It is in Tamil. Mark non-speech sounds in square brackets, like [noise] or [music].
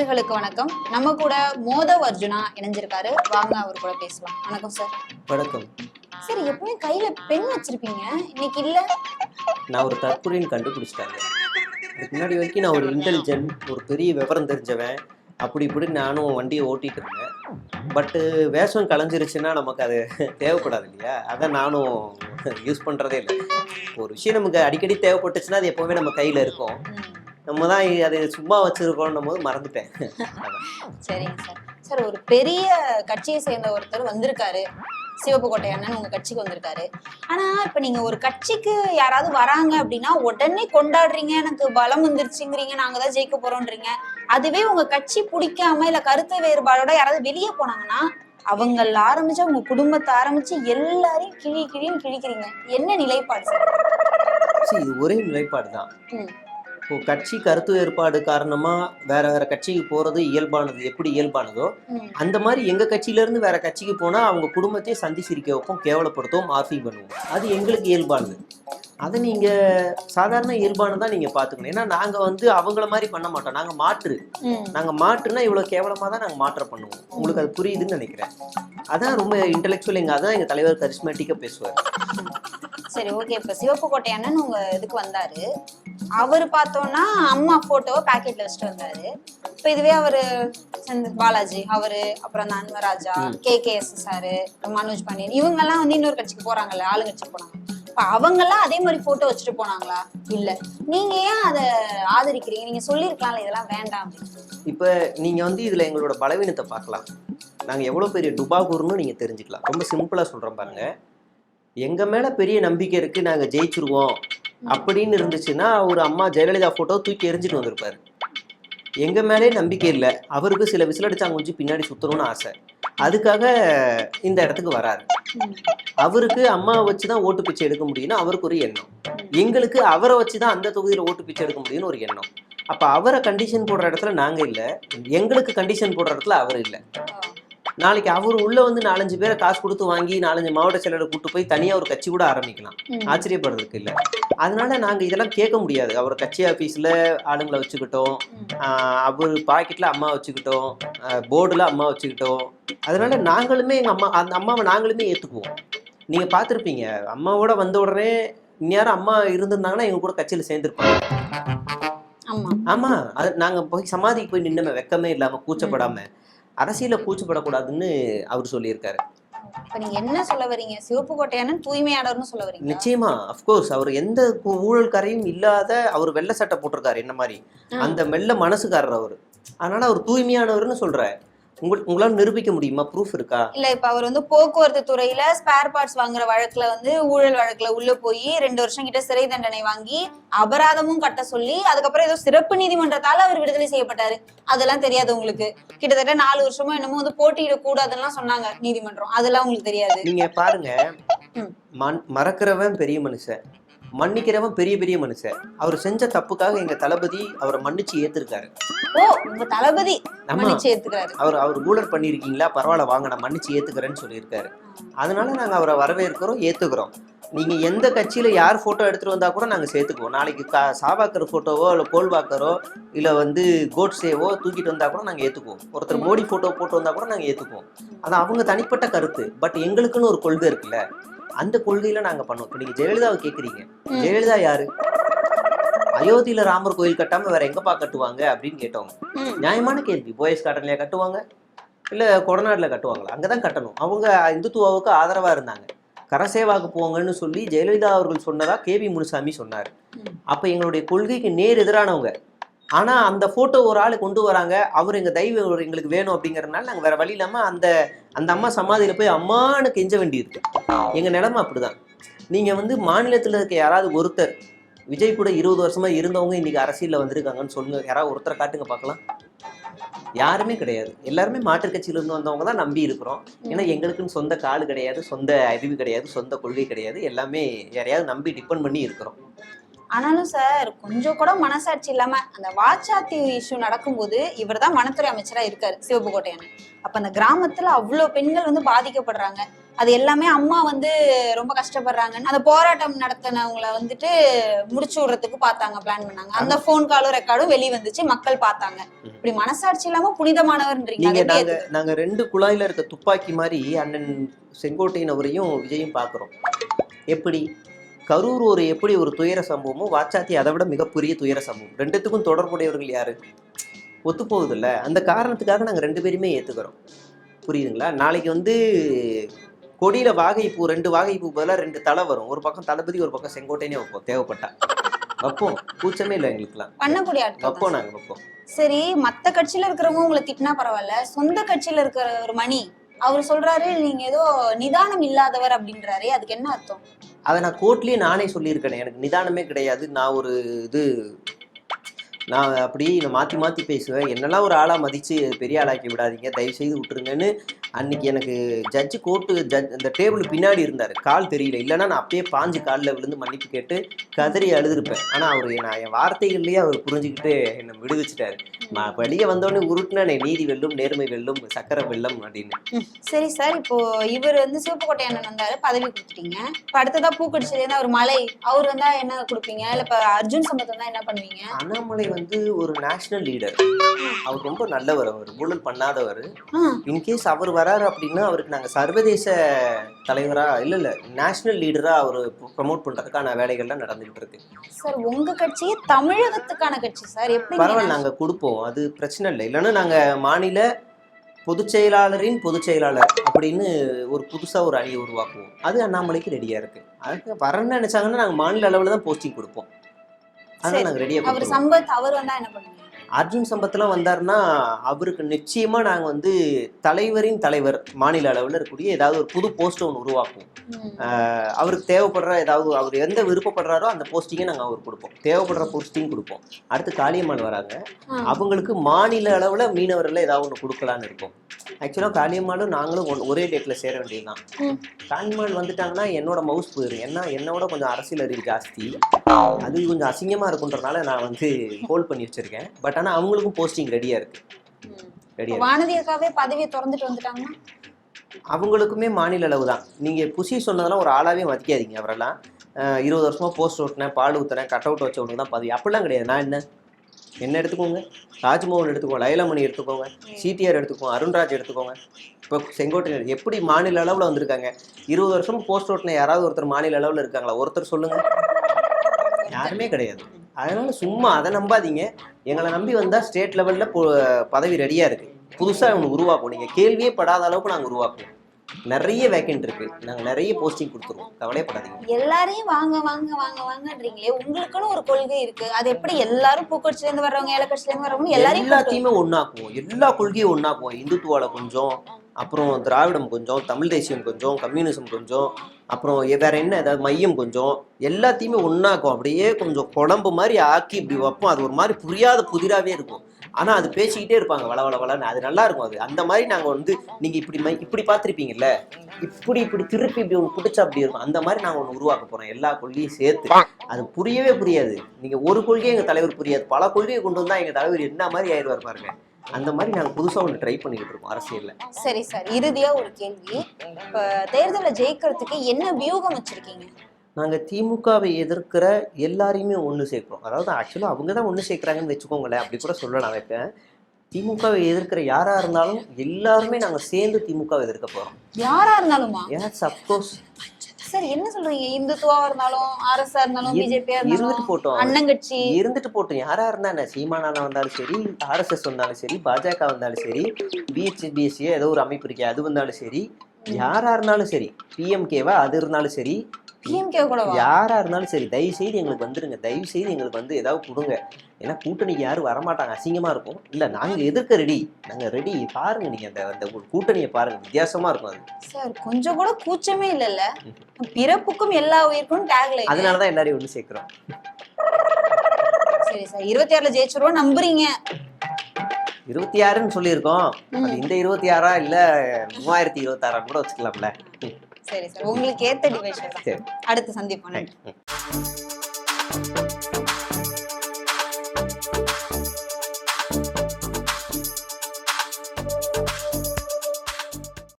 நேயர்களுக்கு வணக்கம். நம்ம கூட மோதவ் அர்ஜுனா இணைஞ்சிருக்காரு. வாங்க அவர் கூட பேசலாம். வணக்கம் சார் வணக்கம். சார் எப்பவுமே கையில பென் வச்சிருப்பீங்க. இன்னைக்கு இல்ல? நான் ஒரு தற்கொலைன்னு கண்டுபிடிச்சிட்டாங்க. இதுக்கு முன்னாடி வரைக்கும் நான் ஒரு இன்டெலிஜென்ட் ஒரு பெரிய விவரம் தெரிஞ்சவன். அப்படி இப்படி நானும் வண்டியை ஓட்டிட்டு இருந்தேன். பட்டு வேஷம் கலைஞ்சிருச்சுன்னா நமக்கு அது தேவைப்படாது இல்லையா? அதான் நானும் யூஸ் பண்ணுறதே இல்லை. ஒரு விஷயம் நமக்கு அடிக்கடி தேவைப்பட்டுச்சுன்னா அது எப்போவுமே நம்ம கையில் இருக்கும். நம்ம தான் அது சும்மா வச்சுருக்கோன்னும் போது மறந்துட்டேன். [laughs] சரிங்க சார். சார் ஒரு பெரிய கட்சியை சேர்ந்த ஒருத்தர் வந்திருக்காரு. சிவப்பு கோட்டை அண்ணன் உங்க கட்சிக்கு வந்திருக்காரு. ஆனா இப்ப நீங்க ஒரு கட்சிக்கு யாராவது வராங்க அப்படின்னா உடனே கொண்டாடுறீங்க எனக்கு பலம் வந்துருச்சுங்கிறீங்க நாங்க தான் ஜெயிக்க போறோம்ன்றீங்க அதுவே உங்க கட்சி பிடிக்காம இல்ல கருத்து வேறுபாடோட யாராவது வெளியே போனாங்கன்னா அவங்கள ஆரம்பிச்சு உங்க குடும்பத்தை ஆரம்பிச்சு எல்லாரையும் கிழி கிழின்னு கிழிக்கிறீங்க. என்ன நிலைப்பாடு சார்? இது ஒரே நிலைப்பாடு தான். இப்போ கட்சி கருத்து வேறுபாடு காரணமா வேற வேற கட்சிக்கு போறது இயல்பானது. எப்படி இயல்பானதோ அந்த மாதிரி எங்க கட்சியில இருந்து வேற கட்சிக்கு போனா அவங்க குடும்பத்தையே சந்தி சிரிக்க வைப்போம் கேவலப்படுத்துவோம் ஆர்ஃபி பண்ணுவோம். அது எங்களுக்கு இயல்பானது. அதை நீங்க சாதாரண இயல்பானதா நீங்க பாத்துக்கணும் ஏன்னா நாங்க வந்து அவங்கள மாதிரி பண்ண மாட்டோம். நாங்க மாற்று. நாங்க மாற்றுனா இவ்வளவு கேவலமா தான் நாங்க மாற்ற பண்ணுவோம். உங்களுக்கு அது புரியுதுன்னு நினைக்கிறேன். அதான் ரொம்ப இன்டெலெக்சுவல் எங்க அதான் எங்க தலைவர் கரிஸ்மேட்டிக்கா பேசுவார். சரி ஓகே இப்ப சிவப்பு கோட்டை அண்ணன் உங்க இதுக்கு வந்தாரு. அவர் பார்த்தோம்னா அம்மா போட்டோவை பாக்கெட்ல வச்சுட்டு வந்தாரு. இப்ப இதுவே அவரு பாலாஜி அவரு அப்புறம் அந்த Anwar Raja. K K S sir Manoj Pandian. இவங்க எல்லாம் வந்து இன்னொரு கட்சிக்கு போறாங்கல்ல ஆளுங்கட்சிக்கு போனாங்க. இப்ப அவங்க எல்லாம் அதே மாதிரி போட்டோ வச்சுட்டு போனாங்களா? இல்ல. நீங்க ஏன் அதை ஆதரிக்கிறீங்க? நீங்க சொல்லிருக்கலாம்ல இதெல்லாம் வேண்டாம் இப்ப நீங்க வந்து இதுல எங்களோட பலவீனத்தை பார்க்கலாம். நாங்க எவ்வளவு பெரிய டுபாகூர்னு நீங்க தெரிஞ்சுக்கலாம். ரொம்ப சிம்பிளா சொல்றேன் பாருங்க. எங்க மேல பெரிய நம்பிக்கை இருக்கு நாங்க ஜெயிச்சிருவோம். அப்படின்னு இருந்துச்சுன்னா ஒரு அம்மா ஜெயலலிதா போட்டோ தூக்கி எரிஞ்சிட்டு வந்திருப்பாரு. எங்க மேலே நம்பிக்கை இல்லை. அவருக்கு சில விசில் விசிலடிச்சாங்குஞ்சி பின்னாடி சுத்தணும்னு ஆசை. அதுக்காக இந்த இடத்துக்கு வராரு. அவருக்கு அம்மாவை வச்சு தான் ஓட்டு பிச்சை எடுக்க முடியும்னு அவருக்கு ஒரு எண்ணம். எங்களுக்கு அவரை வச்சு தான் அந்த தொகுதியில் ஓட்டு பிச்சை எடுக்க முடியும்னு ஒரு எண்ணம். அப்போ அவரை கண்டிஷன் போடுற இடத்துல நாங்கள் இல்லை. எங்களுக்கு கண்டிஷன் போடுற இடத்துல அவர் இல்லை. நாளைக்கு அவர் உள்ள வந்து நாலஞ்சு பேரை காசு கொடுத்து வாங்கி நாலஞ்சு மாவட்ட செயலரை கூட்டு போய் தனியாக ஒரு கட்சி கூட ஆரம்பிக்கலாம். ஆச்சரியப்படுறதுக்கு இல்லை. அதனால நாங்கள் இதெல்லாம் கேட்க முடியாது. அவர் கட்சி ஆஃபீஸில் ஆளுங்களை வச்சுக்கிட்டோம். அவர் பாக்கெட்டில் அம்மா வச்சுக்கிட்டோம். போர்டில் அம்மா வச்சுக்கிட்டோம். அதனால நாங்களுமே எங்கள் அம்மா அந்த அம்மாவை நாங்களுமே ஏற்றுக்குவோம் நீங்கள் பார்த்துருப்பீங்க அம்மாவோட வந்த உடனே இந்நேரம் அம்மா இருந்திருந்தாங்கன்னா எங்க கூட கட்சியில் சேர்ந்துருப்பாங்க. ஆமா. அது நாங்கள் போய் சமாதிக்கு போய் நின்னமே வெக்கமே இல்லாமல் கூச்சப்படாம. அரசியல கூச்சப்படக்கூடாதுன்னு அவர் சொல்லியிருக்காரு. இப்ப நீங்க என்ன சொல்ல வரீங்க? சிவப்பு கோட்டை அண்ணன் தூய்மையாளர்னு சொல்ல வரீங்க நிச்சயமா அஃப்கோர்ஸ் அவர் எந்த ஊழல் கரையும் இல்லாத அவர் வெள்ளை சட்டை போட்டிருக்காரு என்ன மாதிரி. அந்த மெல்ல மனசுக்காரர் அவர். அதனால அவர் தூய்மையானவர்னு சொல்ற உங்களுக்கு உங்களால நிரூபிக்க முடியுமா? ப்ரூஃப் இருக்கா? இல்ல இப்ப அவர் வந்து போக்குவரத்து துறையில ஸ்பேர் பார்ட்ஸ் வாங்குற வழக்குல வந்து ஊழல் வழக்குல உள்ள போய் ரெண்டு வருஷம் கிட்ட சிறை தண்டனை வாங்கி அபராதமும் கட்ட சொல்லி அதுக்கப்புறம் ஏதோ சிறப்பு நீதிமன்றத்தால அவர் விடுதலை செய்யப்பட்டாரு. அதெல்லாம் தெரியாது உங்களுக்கு. கிட்டத்தட்ட நாலு வருஷமோ என்னமோ வந்து போட்டியிட கூடாதுன்னு சொன்னாங்க நீதிமன்றம். அதெல்லாம் உங்களுக்கு தெரியாது. நீங்க பாருங்க. மறக்கிறவன் பெரிய மனுஷன். மன்னிக்கிறவன் பெரிய பெரிய மனுஷன். அவர் செஞ்ச தப்புக்காக எங்க தளபதி அவரை மன்னிச்சு ஏத்திருக்காரு. ஓ உங்க தளபதி மன்னிச்சு ஏத்துக்கிறாரு. அவர் அவர் ஊழல் பண்ணியிருக்கீங்களா பரவாயில்ல வாங்க நான் மன்னிச்சு ஏத்துக்கிறேன்னு சொல்லியிருக்காரு. அதனால நாங்க அவரை வரவேற்கிறோம் ஏத்துக்கிறோம். நீங்க எந்த கட்சியில யார் போட்டோ எடுத்துட்டு வந்தா கூட நாங்க சேர்த்துக்குவோம். நாளைக்கு கா சாவாக்கர் போட்டோவோ இல்ல கோல்வாக்கரோ இல்ல வந்து கோட்ஸேவோ தூக்கிட்டு வந்தா கூட நாங்க ஏத்துக்குவோம். ஒருத்தர் மோடி போட்டோ போட்டு வந்தா கூட நாங்க ஏத்துக்குவோம். அது அவங்க தனிப்பட்ட கருத்து. பட் எங்களுக்குன்னு ஒரு கொள்கை இருக்குல்ல. அந்த கொள்கையில நாங்க பண்ணுவோம் இப்ப நீங்க ஜெயலலிதாவை கேக்குறீங்க. ஜெயலலிதா யாரு? அயோத்தியில ராமர் கோயில் கட்டாம வேற எங்கப்பா கட்டுவாங்க அப்படின்னு கேட்டவங்க. நியாயமான கேள்வி. போயஸ் கார்டன்லயா கட்டுவாங்க? இல்ல கொடநாடுல கட்டுவாங்களா? அங்கதான் கட்டணும். அவங்க இந்துத்துவாவுக்கு ஆதரவா இருந்தாங்க. கரசேவாக்கு போங்கன்னு சொல்லி ஜெயலலிதா அவர்கள் சொன்னதா கேவி முனுசாமி சொன்னார். அப்ப எங்களுடைய கொள்கைக்கு நேர் எதிரானவங்க ஆனா அந்த போட்டோ ஒரு ஆளு கொண்டு வராங்க. அவர் எங்க தெய்வம் இவர் எங்களுக்கு வேணும் அப்படிங்கறதுனால நாங்க வேற வழி இல்லாம அந்த அந்த அம்மா சமாதியில போய் அம்மான்னு கெஞ்ச வேண்டியிருக்கு. எங்க நிலைமை அப்படிதான். நீங்க வந்து மாநிலத்துல இருக்க யாராவது ஒருத்தர் விஜய் கூட இருபது வருஷமா இருந்தவங்க இன்னைக்கு அரசியல்ல வந்திருக்காங்கன்னு சொல்லுங்க. யாராவது ஒருத்தரை காட்டுங்க பார்க்கலாம். யாருமே கிடையாது. எல்லாருமே மாற்றுக் கட்சியில இருந்து வந்தவங்க தான் நம்பி இருக்கிறோம். ஏன்னா எங்களுக்குன்னு சொந்த காடு கிடையாது சொந்த அறிவு கிடையாது சொந்த கொள்கை கிடையாது. எல்லாமே யாரையாவது நம்பி டிபெண்ட் பண்ணி இருக்கிறோம். ஆனாலும் சார் கொஞ்சம் கூட மனசாட்சி இல்லாம அந்த வாச்சாத்தி இஷ்யூ நடக்கும்போது இவர் தான் வனத்துறை அமைச்சரா இருக்காரு சிவப்பு கோட்டையான அப்ப அந்த கிராமத்துல அவ்வளவு பெண்கள் வந்து பாதிக்கப்படுறாங்க. அது எல்லாமே அம்மா வந்து ரொம்ப கஷ்டப்படுறாங்கன்னு அந்த போராட்டம் நடத்தினவங்கள வந்துட்டு முடிச்சு விடுறதுக்கு பார்த்தாங்க பிளான் பண்ணாங்க. அந்த ஃபோன் காலும் ரெக்கார்டும் வெளிய வந்துச்சு மக்கள் பார்த்தாங்க. இப்படி மனசாட்சி இல்லாம புனிதமானவர்ன்றீங்க நீங்க ரெண்டு குழாயில இருக்க துப்பாக்கி மாதிரி அண்ணன் செங்கோட்டையன் அவரையும் விஜயும் பார்க்குறோம். எப்படி? கரூர் ஒரு எப்படி ஒரு துயர சம்பவமோ வாச்சாத்தி அதை விட மிகப்பெரிய துயர சம்பவம். ரெண்டுத்துக்கும் தொடர்புடையவர்கள் யாரு? ஒத்து போகுதுல்ல அந்த காரணத்துக்காக நாங்க ரெண்டு பேருமே ஏத்துக்கிறோம். புரியுதுங்களா? நாளைக்கு வந்து கொடியில வாகைப்பூ ரெண்டு வாகைப்பூ பதிலாக ரெண்டு தலை வரும். ஒரு பக்கம் தளபதி ஒரு பக்கம் செங்கோட்டையனே வைப்போம் தேவைப்பட்டா. வைப்போம். கூச்சமே இல்லை எங்களுக்குலாம் பண்ணக்கூடிய. வைப்போம் நாங்க வைப்போம். சரி மத்த கட்சியில இருக்கிறவங்க உங்களை திட்டினா பரவாயில்ல. சொந்த கட்சியில இருக்கிற ஒரு மணி அவர் சொல்றாரு நீங்க ஏதோ நிதானம் இல்லாதவர் அப்படின்றாரு. அதுக்கு என்ன அர்த்தம்? அதை நான் கோர்ட்லயே நானே சொல்லியிருக்கேன். எனக்கு நிதானமே கிடையாது. நான் ஒரு இது நான் அப்படி நான் மாற்றி மாற்றி பேசுவேன். என்னெல்லாம் ஒரு ஆளாக மதித்து பெரிய ஆளாக்கி விடாதீங்க. தயவு செய்து விட்டுருங்கன்னு அன்னைக்கு எனக்கு ஜட்ஜு கோர்ட்டு ஜட்ஜ் அந்த டேபிள் பின்னாடி இருந்தார். கால் தெரியல. இல்லைன்னா நான் அப்பயே பாஞ்சு காலில் விழுந்து மன்னிப்பு கேட்டு கதறி அழுதுருப்பேன். ஆனால் அவர் நான் என் வார்த்தைகள்லேயே அவர் புரிஞ்சுக்கிட்டு என்னை விடுவிச்சிட்டாரு. நான் வெளியே வந்தோடனே உருட்டுனே நீதி வெல்லும் நேர்மை வெல்லும் சக்கரை வெல்லம் அப்படின்னு. சரி சார் இப்போ இவர் வந்து சிவப்புக்கோட்டை அண்ணன் வந்தாரு பதவி கொடுத்துட்டீங்க. இப்ப அடுத்ததா பூக்கட்சியில இருந்து அவர் மலை அவர் வந்தா என்ன கொடுப்பீங்க? இல்ல இப்ப அர்ஜுன் சம்பத் வந்தா என்ன பண்ணுவீங்க? அண்ணாமலை வந்து ஒரு நேஷனல் லீடர் அவர் ரொம்ப நல்லவர். அவர் ஊழல் பண்ணாதவர். இன்கேஸ் அவர் வராரு அப்படின்னா அவருக்கு நாங்கள் சர்வதேச தலைவரா இல்லை இல்லை நேஷனல் லீடராக அவர் ப்ரமோட் பண்ணுறதுக்கான வேலைகள்லாம் நடந்துகிட்டு இருக்கு. சார் உங்க கட்சியே தமிழகத்துக்கான கட்சி சார். எப்படி பரவாயில்ல நாங்கள் கொடுப்போம். அது பிரச்சனை இல்லை. இல்லைன்னா நாங்கள் மாநில பொதுச் செயலாளரின் பொதுச் செயலாளர் அப்படின்னு ஒரு புதுசாக ஒரு அணியை உருவாக்குவோம். அது அண்ணாமலைக்கு ரெடியாக இருக்கு. அதுக்கு வரணும்னு நினைச்சாங்கன்னா நாங்கள் மாநில அளவில் தான் போஸ்டிங் கொடுப்போம். அதனால் சரி. நாங்கள் ரெடியாக அவர் சம்பத் அவர் வந்தா என்ன பண்ணுவீங்க? அர்ஜுன் சம்பத்லாம் வந்தாருன்னா அவருக்கு நிச்சயமா நாங்க வந்து தலைவரின் தலைவர் மாநில அளவில் இருக்கக்கூடிய ஏதாவது ஒரு புது போஸ்ட் ஒன்று உருவாக்குவோம். அவருக்கு தேவைப்படுற ஏதாவது அவர் எந்த விருப்பப்படுறாரோ அந்த போஸ்டிங்கை நாங்கள் அவருக்கு கொடுப்போம். தேவைப்படுற போஸ்டிங் கொடுப்போம். அடுத்து காளியம்மாள் வராங்க. அவங்களுக்கு மாநில அளவில் மீனவர்கள் ஏதாவது ஒன்று கொடுக்கலான்னு இருக்கோம். ஆக்சுவலாக காளியம்மாளும் நாங்களும் ஒரே டேட்டில் சேர வேண்டியதுதான். காளியம்மாள் வந்துட்டாங்கன்னா என்னோட மவுஸ் போயிடும் ஏன்னா என்னோட கொஞ்சம் அரசியல் அறிவு ஜாஸ்தி. அது கொஞ்சம் அசிங்கமாக இருக்குன்றனால நான் வந்து ஹோல்ட் பண்ணி வச்சிருக்கேன். பட் ஆனால் அவங்களுக்கும் போஸ்டிங் ரெடியாக இருக்கு. ரெடியாக வானதி அக்காவே பதவியை திறந்துட்டு வந்துட்டாங்கன்னா? அவங்களுக்குமே மாநில அளவு தான் நீங்கள் புசி சொன்னதெல்லாம் ஒரு ஆளாவே மதிக்காதீங்க அவரெல்லாம். இருபது வருஷமா போஸ்ட் ஓட்டினேன் பால் ஊற்றுனேன் கட் அவுட் வச்சவனுக்கு தான் பதவி. அப்படிலாம் கிடையாது. நான் என்ன? என்ன எடுத்துக்கோங்க? ராஜ்மோகன் எடுத்துக்கோங்க லைலமணி எடுத்துக்கோங்க சிடிஆர் எடுத்துக்கோங்க அருண்ராஜ் எடுத்துக்கோங்க. இப்போ செங்கோட்டையன் எப்படி மாநில அளவில் வந்திருக்காங்க? இருபது வருஷம் போஸ்ட் ஓட்டின யாராவது ஒருத்தர் மாநில அளவில் இருக்காங்களா? ஒருத்தர் சொல்லுங்க. யாருமே கிடையாது. அதனால சும்மா அதை நம்பாதீங்க. எங்களை நம்பி வந்தால் ஸ்டேட் லெவலில் பதவி ரெடியாக இருக்குது புதுசாக இவங்க உருவாக்குவோம் நீங்கள் கேள்வியே படாத அளவுக்கு நாங்கள் உருவாக்குவோம். நிறைய வேக்கன்ட் இருக்கு. நாங்கள் நிறைய போஸ்டிங் கொடுத்துருவோம். கவலைப்படாதீங்க. எல்லாரையும் வாங்க வாங்க வாங்க வாங்கன்றீங்களே உங்களுக்குன்னு ஒரு கொள்கை இருக்கு. அது எப்படி எல்லாரும் பூக்கட்சில இருந்து வர்றவங்க ஏலக்கட்சில இருந்து வர்றவங்க எல்லாரையும் எல்லாத்தையுமே ஒண்ணாக்குவோம். எல்லா கொள்கையும் ஒண்ணாக்குவோம். இந்துத்துவால கொஞ்சம் அப்புறம் திராவிடம் கொஞ்சம் தமிழ் தேசியம் கொஞ்சம் கம்யூனிசம் கொஞ்சம் அப்புறம் வேற என்ன ஏதாவது மையம் கொஞ்சம் எல்லாத்தையுமே ஒண்ணாக்கும் அப்படியே கொஞ்சம் குழம்பு மாதிரி ஆக்கி இப்படி வைப்போம். அது ஒரு மாதிரி புரியாத புதிராவே இருக்கும். ஆனா அது பேசிக்கிட்டே இருப்பாங்க வள வள வளன்னு. அது நல்லா இருக்கும் அது. அந்த மாதிரி நாங்க வந்து நீங்க இப்படி இப்படி பார்த்துருப்பீங்கல்ல? இப்படி இப்படி திருப்பி இப்படி ஒன்று பிடிச்சா அப்படி இருக்கும். அந்த மாதிரி நாங்க ஒன்று உருவாக்க போறோம் எல்லா கொள்கையும் சேர்த்து. அது புரியவே புரியாது. நீங்க ஒரு கொள்கையை எங்க தலைவர் புரியாது. பல கொள்கையை கொண்டு வந்தா எங்க தலைவர் என்ன மாதிரி ஆயிடுவார் பாருங்க. அந்த மாதிரி நாங்க புதுசா ஒன்று ட்ரை பண்ணிக்கிட்டு இருக்கோம் அரசியல்ல. சரி சார். இறுதியா ஒரு கேள்வி. இப்ப தேர்தலை ஜெயிக்கிறதுக்கு என்ன வியூகம் வச்சிருக்கீங்க? நாங்க திமுகவை எதிர்க்கிற எல்லாரையுமே ஒன்று சேர்க்கிறோம். அதாவது ஆக்சுவலாக அவங்க தான் ஒன்று சேர்க்குறாங்கன்னு வச்சுக்கோங்களேன். அப்படி கூட சொல்லலாம் வைப்பேன் திமுகவை எதிர்க்கிற யாரா இருந்தாலும் எல்லாருமே நாங்க சேர்ந்து திமுகவை எதிர்க்க போறோம். யாரா இருந்தாலுமா? சப்போஸ் சார் என்ன சொல்றீங்க? இந்துத்துவா இருந்தாலும் ஆர்எஸ்ஆ இருந்தாலும் இரு- பிஜேபியா இருந்துட்டு போட்டோம். அண்ணங்கட்சி. இருந்துட்டு போட்டோம். யாரா இருந்தா என்ன? சீமானான வந்தாலும் சரி ஆர்எஸ்எஸ் வந்தாலும் சரி பாஜக வந்தாலும் சரி பிஹெச்பிஎஸ்சி ஏதோ ஒரு அமைப்பு இருக்கே அது வந்தாலும் சரி யாரா இருந்தாலும் சரி பிஎம்கேவா அது இருந்தாலும் சரி பிஎம்கே கூட யாரா இருந்தாலும் சரி தயவு செய்து எங்களுக்கு வந்துருங்க. தயவு செய்து எங்களுக்கு வந்து ஏதாவது கொடுங்க. ஏன்னா கூட்டணிக்கு யாரும் வரமாட்டாங்க. அசிங்கமா இருக்கும். இல்ல நாங்க எதிர்க்க ரெடி நாங்க ரெடி பாருங்க நீங்க அந்த அந்த கூட்டணியை பாருங்க. வித்தியாசமா இருக்கும் அது. சார் கொஞ்சம் கூட கூச்சமே இல்லைல்ல. பிறப்புக்கும் எல்லா உயிருக்கும் டேக்ல அதனாலதான் எல்லாரையும் ஒன்று சேர்க்கிறோம். சரி சார். இருபத்தி ஆறுல ஜெயிச்சிருவோம். நம்புறீங்க. இருபத்தி ஆறுன்னு சொல்லியிருக்கோம் அது இந்த இருபத்தி ஆறா இல்ல மூவாயிரத்தி இருபத்தாறா கூட வச்சுக்கலாம்ல. சரி சார். உங்களுக்கு ஏத்த சரி. அடுத்து சந்திப்போம். நன்றி.